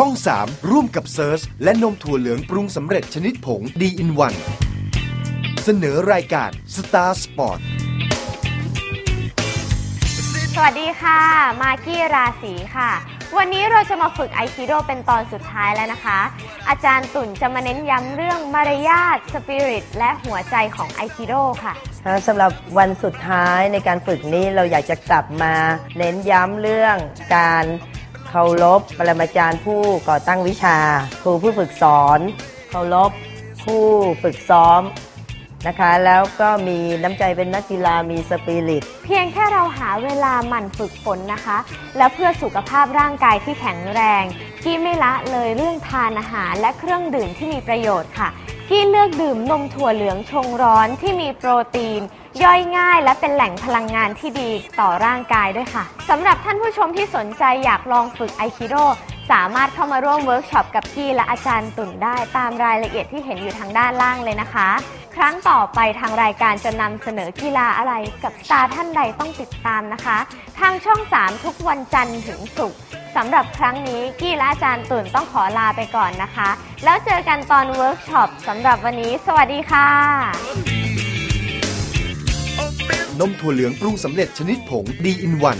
ช่อง 3 ร่วมกับเซิร์ชและนมถั่วเหลืองปรุงสำเร็จชนิดผงดีอินวันเสนอรายการ Star Sport สวัสดีค่ะ มากกี้ราศีค่ะ วันนี้เราจะมาฝึกไอคิโดเป็นตอนสุดท้ายแล้วนะคะ อาจารย์ตุ่นจะมาเน้นย้ำเรื่องมารยาทสปิริตและหัวใจของไอคิโดค่ะ ค่ะสำหรับวันสุดท้ายในการฝึกนี้เราอยากจะกลับมาเน้นย้ำเรื่องการ เคารพปรมาจารย์ผู้ก่อตั้งวิชา ครูผู้ฝึกสอนเคารพผู้ฝึกซ้อมนะคะ แล้วก็มีน้ำใจเป็นนักกีฬามีสปิริต เพียงแค่เราหาเวลาหมั่นฝึกฝนนะคะ และเพื่อสุขภาพร่างกายที่แข็งแรงกี้ไม่ละเลยเรื่องทานอาหารและเครื่องดื่มที่มีประโยชน์ค่ะ กี้เลือกดื่มนมถั่วเหลืองชงร้อนที่มีโปรตีน ย่อยง่ายและเป็นแหล่งพลังงานที่ดีต่อร่างกายด้วยค่ะสำหรับท่านผู้ชมที่สนใจอยากลองฝึกไอคิโดสามารถเข้ามาร่วมเวิร์กช็อปกับกี้และอาจารย์ตุ่นได้ตามรายละเอียดที่เห็นอยู่ทางด้านล่างเลยนะคะ ครั้งต่อไปทางรายการจะนำเสนอกีฬาอะไรกับสตาร์ท่านใดต้องติดตามนะคะ ทางช่อง 3 ทุกวันจันทร์ถึงศุกร์ สำหรับครั้งนี้กี้และอาจารย์ตุ่นต้องขอลาไปก่อนนะคะ แล้วเจอกันตอนเวิร์กช็อปสำหรับวันนี้ สวัสดีค่ะ นมถั่วเหลืองปรุงสำเร็จชนิดผงดีอินวัน